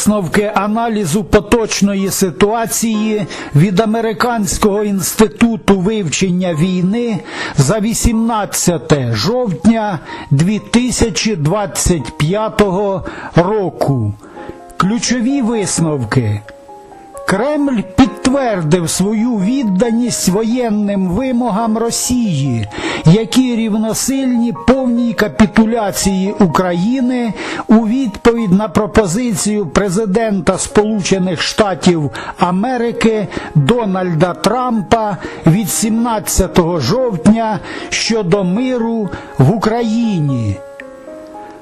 Висновки аналізу поточної ситуації від Американського інституту вивчення війни за 18 жовтня 2025 року. Ключові висновки. Кремль підтвердив свою відданість воєнним вимогам Росії, які рівносильні повній капітуляції України у відповідь на пропозицію президента Сполучених Штатів Америки Дональда Трампа від 17 жовтня щодо миру в Україні.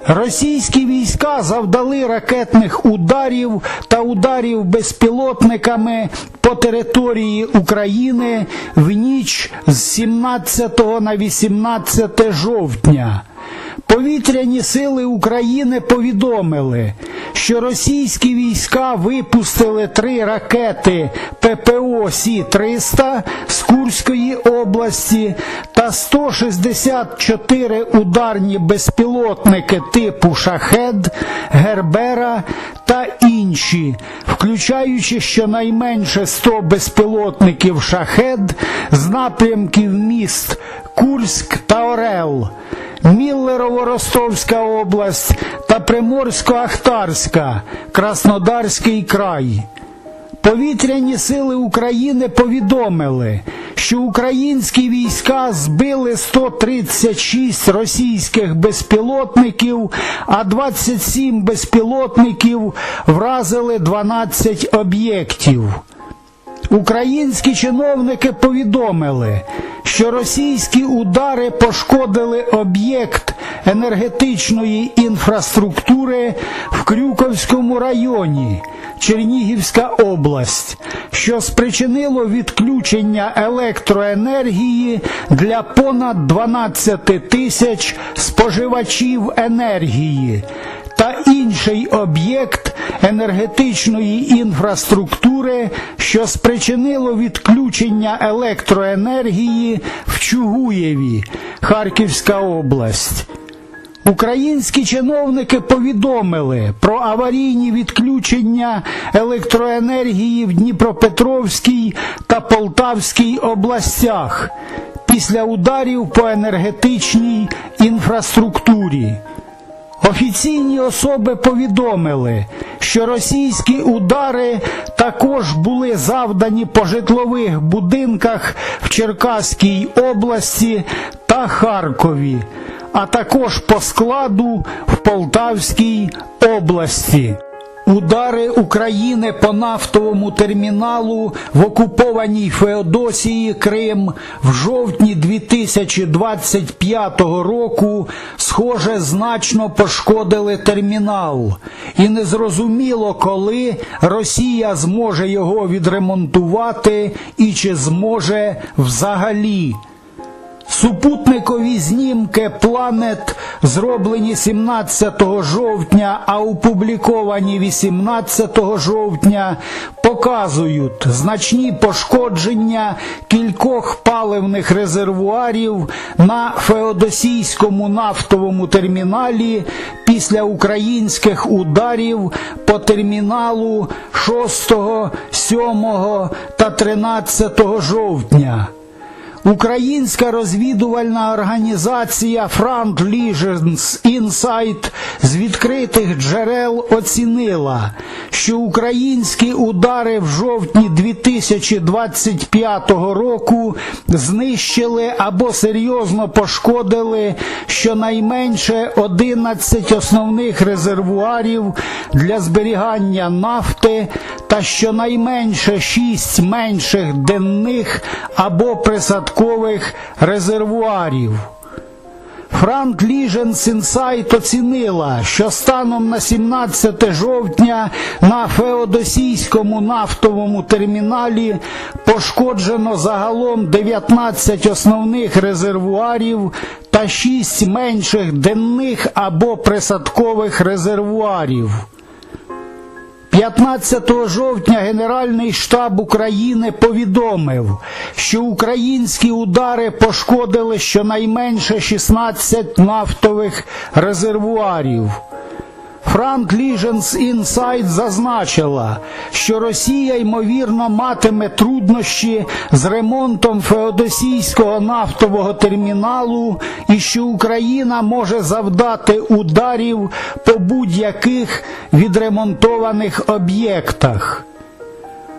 Російські війська завдали ракетних ударів та ударів безпілотниками по території України в ніч з 17 на 18 жовтня. Повітряні сили України повідомили, що російські війська випустили три ракети ППО Сі-300 з Курської області та 164 ударні безпілотники типу Шахед, Гербера та інші, включаючи щонайменше 100 безпілотників Шахед з напрямків міст Курськ та Орел. Міллерово-Ростовська область та Приморсько-Ахтарська, Краснодарський край. Повітряні сили України повідомили, що українські війська збили 136 російських безпілотників, а 27 безпілотників вразили 12 об'єктів. Українські чиновники повідомили, що російські удари пошкодили об'єкт енергетичної інфраструктури в Крюковському районі, Чернігівська область, що спричинило відключення електроенергії для понад 12 тисяч споживачів енергії та інший об'єкт енергетичної інфраструктури, що спричинило відключення електроенергії в Чугуєві, Харківська область. Українські чиновники повідомили про аварійні відключення електроенергії в Дніпропетровській та Полтавській областях після ударів по енергетичній інфраструктурі. Офіційні особи повідомили, що російські удари також були завдані по житлових будинках в Черкаській області та Харкові, а також по складу в Полтавській області. Удари України по нафтовому терміналу в окупованій Феодосії Крим в жовтні 2025 року, схоже, значно пошкодили термінал, і незрозуміло, коли Росія зможе його відремонтувати і чи зможе взагалі. Супутникові знімки планет, зроблені 17 жовтня, а опубліковані 18 жовтня, показують значні пошкодження кількох паливних резервуарів на Феодосійському нафтовому терміналі після українських ударів по терміналу 6, 7 та 13 жовтня. Українська розвідувальна організація Front Legions Insight з відкритих джерел оцінила, що українські удари в жовтні 2025 року знищили або серйозно пошкодили щонайменше 11 основних резервуарів для зберігання нафти та щонайменше 6 менших денних або присадкових резервуарів. Франк Ліженс Інсайт оцінила, що станом на 17 жовтня на Феодосійському нафтовому терміналі пошкоджено загалом 19 основних резервуарів та 6 менших денних або присадкових резервуарів. 15 жовтня Генеральний штаб України повідомив, що українські удари пошкодили щонайменше 16 нафтових резервуарів. Франк Ліженс Інсайт зазначила, що Росія ймовірно матиме труднощі з ремонтом феодосійського нафтового терміналу і що Україна може завдати ударів по будь-яких відремонтованих об'єктах.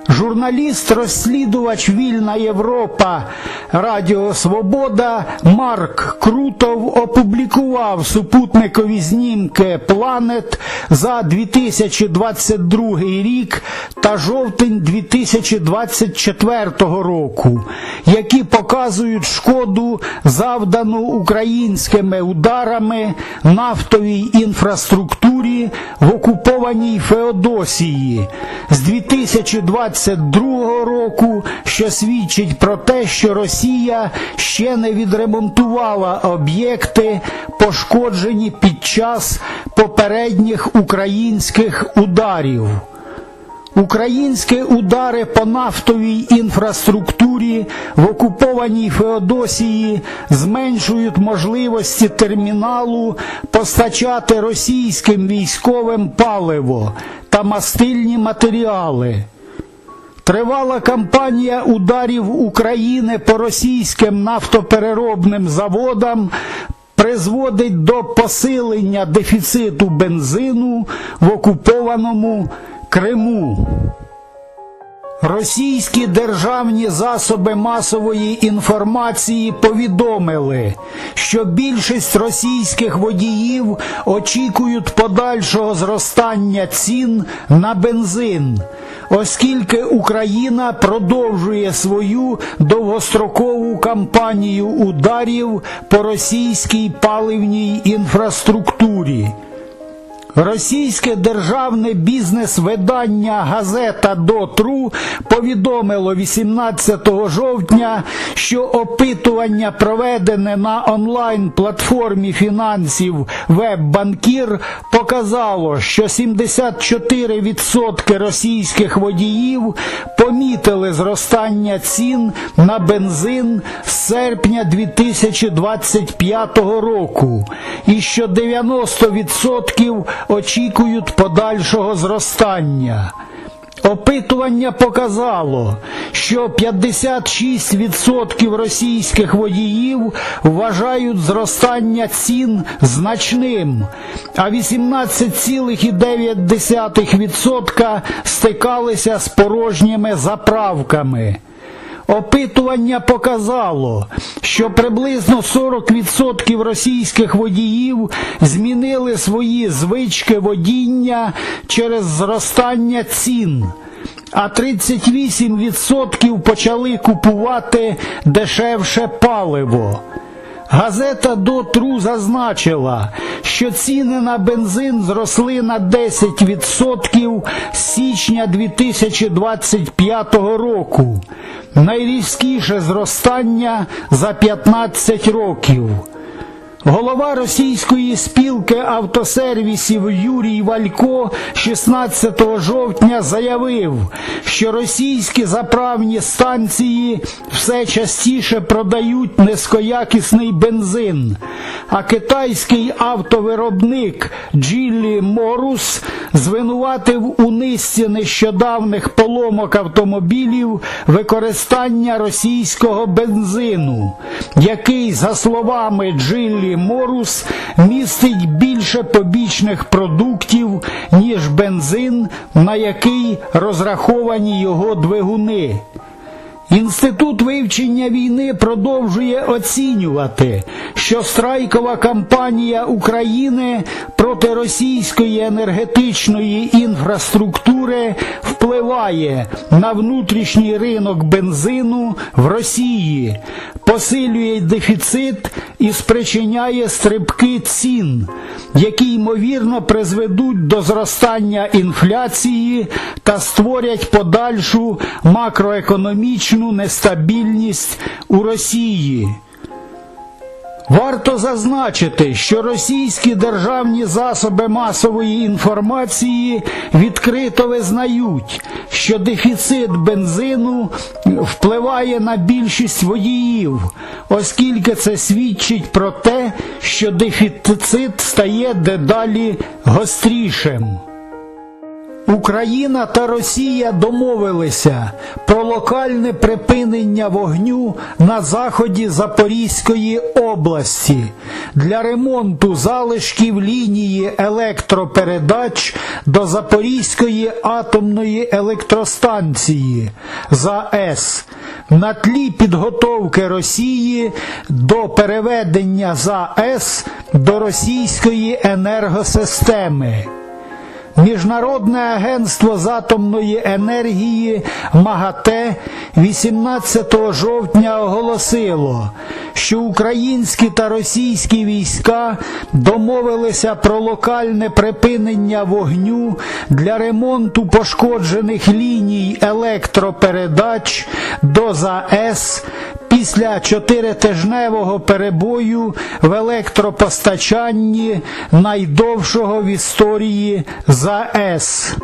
Журналіст-розслідувач Вільна Європа Радіо Свобода Марк Крутов опублікував супутникові знімки планет за 2022 рік та жовтень 2024 року, які показують шкоду, завдану українськими ударами нафтовій інфраструктурі в окупованій Феодосії. З 2022 року, що свідчить про те, що Росія ще не відремонтувала об'єкти, пошкоджені під час попередніх українських ударів. Українські удари по нафтовій інфраструктурі в окупованій Феодосії зменшують можливості терміналу постачати російським військовим паливо та мастильні матеріали. Тривала кампанія ударів України по російським нафтопереробним заводам призводить до посилення дефіциту бензину в окупованому Криму. Російські державні засоби масової інформації повідомили, що більшість російських водіїв очікують подальшого зростання цін на бензин, оскільки Україна продовжує свою довгострокову кампанію ударів по російській паливній інфраструктурі. Російське державне бізнес-видання газета Дотру повідомило 18 жовтня, що опитування, проведене на онлайн-платформі фінансів Веббанкір, показало, що 74% російських водіїв помітили зростання цін на бензин з серпня 2025 року, і що 90% очікують подальшого зростання. Опитування показало, що 56% російських водіїв вважають зростання цін значним, а 18,9% стикалися з порожніми заправками. Опитування показало, що приблизно 40% російських водіїв змінили свої звички водіння через зростання цін, а 38% почали купувати дешевше паливо. Газета Дотру зазначила, що ціни на бензин зросли на 10% з січня 2025 року. Найрізкіше зростання за 15 років. Голова російської спілки автосервісів Юрій Валько 16 жовтня заявив, що російські заправні станції все частіше продають низькоякісний бензин, а китайський автовиробник Джилі Морус звинуватив у низці нещодавних поломок автомобілів використання російського бензину, який, за словами Джилі Морус містить більше побічних продуктів, ніж бензин, на який розраховані його двигуни. Інститут вивчення війни продовжує оцінювати, що страйкова кампанія України проти російської енергетичної інфраструктури впливає на внутрішній ринок бензину в Росії, посилює дефіцит і спричиняє стрибки цін, які ймовірно призведуть до зростання інфляції та створять подальшу макроекономічну нестабільність у Росії. Варто зазначити, що російські державні засоби масової інформації відкрито визнають, що дефіцит бензину впливає на більшість водіїв, оскільки це свідчить про те, що дефіцит стає дедалі гострішим. Україна та Росія домовилися про локальне припинення вогню на заході Запорізької області для ремонту залишків лінії електропередач до Запорізької атомної електростанції ЗАЕС на тлі підготовки Росії до переведення ЗАЕС до російської енергосистеми. Міжнародне агентство з атомної енергії МАГАТЕ 18 жовтня оголосило, що українські та російські війська домовилися про локальне припинення вогню для ремонту пошкоджених ліній електропередач до ЗАЕС після чотиритижневого перебою в електропостачанні найдовшого в історії ЗАЕС.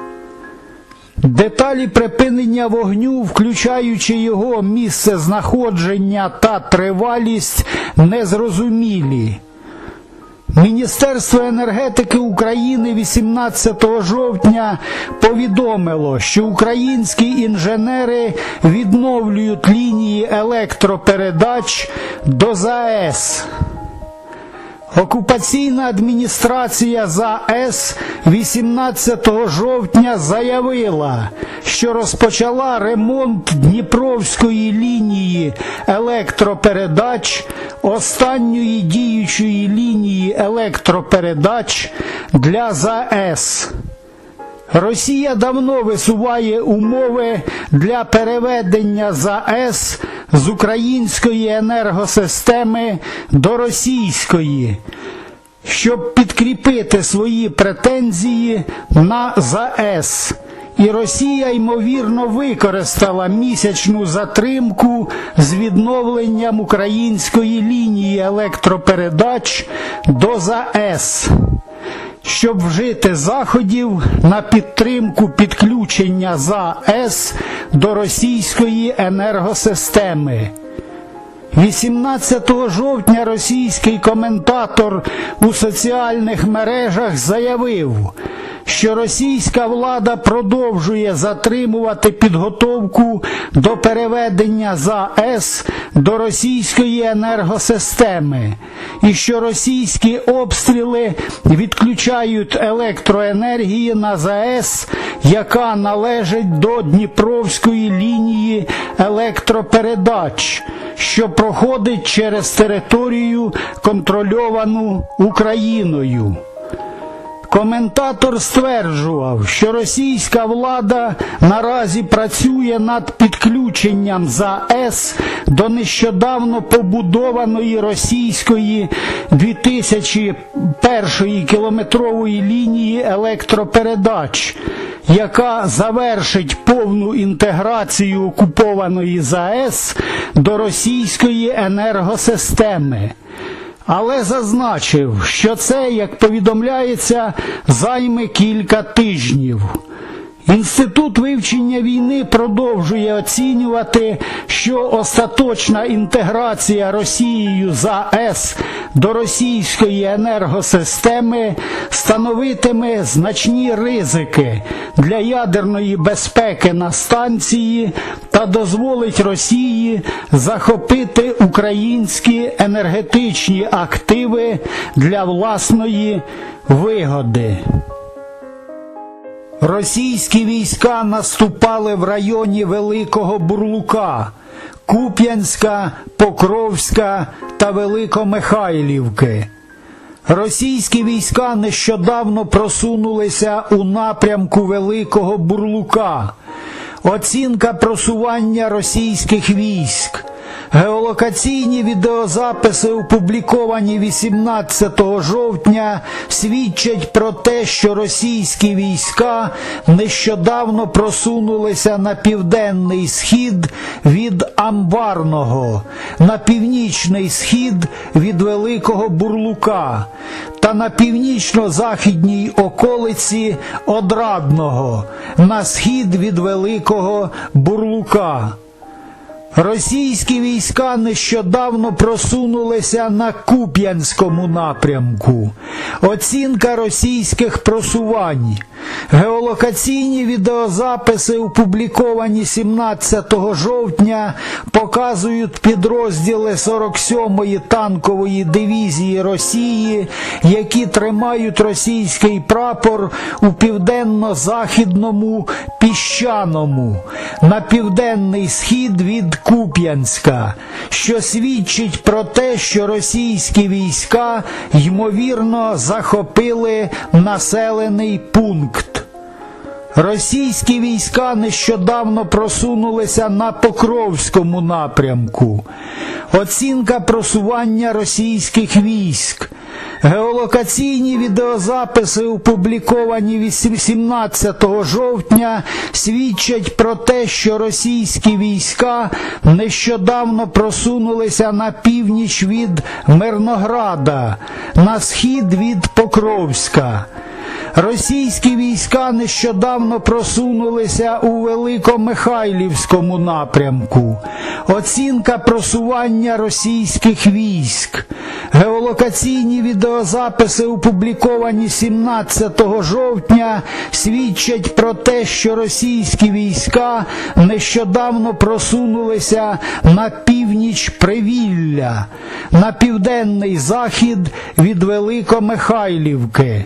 Деталі припинення вогню, включаючи його місце знаходження та тривалість, незрозумілі. Міністерство енергетики України 18 жовтня повідомило, що українські інженери відновлюють лінії електропередач до ЗАЕС. Окупаційна адміністрація ЗАЕС 18 жовтня заявила, що розпочала ремонт Дніпровської лінії електропередач, останньої діючої лінії електропередач для ЗАЕС. Росія давно висуває умови для переведення ЗАЕС з української енергосистеми до російської, щоб підкріпити свої претензії на ЗАЕС. І Росія, ймовірно, використала місячну затримку з відновленням української лінії електропередач до ЗАЕС щоб вжити заходів на підтримку підключення ЗАЕС до російської енергосистеми. 18 жовтня російський коментатор у соціальних мережах заявив, що російська влада продовжує затримувати підготовку до переведення ЗАЕС до російської енергосистеми, і що російські обстріли відключають електроенергії на ЗАЕС, яка належить до Дніпровської лінії електропередач, що проходить через територію, контрольовану Україною. Коментатор стверджував, що російська влада наразі працює над підключенням ЗАЕС до нещодавно побудованої російської 2001 кілометрової лінії електропередач, яка завершить повну інтеграцію окупованої ЗАЕС до російської енергосистеми. Але зазначив, що це, як повідомляється, займе кілька тижнів. Інститут вивчення війни продовжує оцінювати, що остаточна інтеграція Росією ЗАЕС до російської енергосистеми становитиме значні ризики для ядерної безпеки на станції та дозволить Росії захопити українські енергетичні активи для власної вигоди. Російські війська наступали в районі Великого Бурлука, Куп'янська, Покровська та Великомихайлівки. Російські війська нещодавно просунулися у напрямку Великого Бурлука. Оцінка просування російських військ. Геолокаційні відеозаписи, опубліковані 18 жовтня, свідчать про те, що російські війська нещодавно просунулися на південний схід від Амбарного, на північний схід від Великого Бурлука. Та на північно-західній околиці Одрадного, на схід від Великого Бурлука. Російські війська нещодавно просунулися на Куп'янському напрямку. Оцінка російських просувань. Геолокаційні відеозаписи, опубліковані 17 жовтня, показують підрозділи 47-ї танкової дивізії Росії, які тримають російський прапор у південно-західному піщаному на південний схід від Куп'янська, що свідчить про те, що російські війська ймовірно захопили населений пункт. Російські війська нещодавно просунулися на Покровському напрямку. Оцінка просування російських військ. Геолокаційні відеозаписи, опубліковані 18 жовтня, свідчать про те, що російські війська нещодавно просунулися на північ від Мирнограда, на схід від Покровська. Російські війська нещодавно просунулися у Великомихайлівському напрямку. Оцінка просування російських військ. Геолокаційні відеозаписи, опубліковані 17 жовтня, свідчать про те, що російські війська нещодавно просунулися на північ Привілля, на південний захід від Великомихайлівки.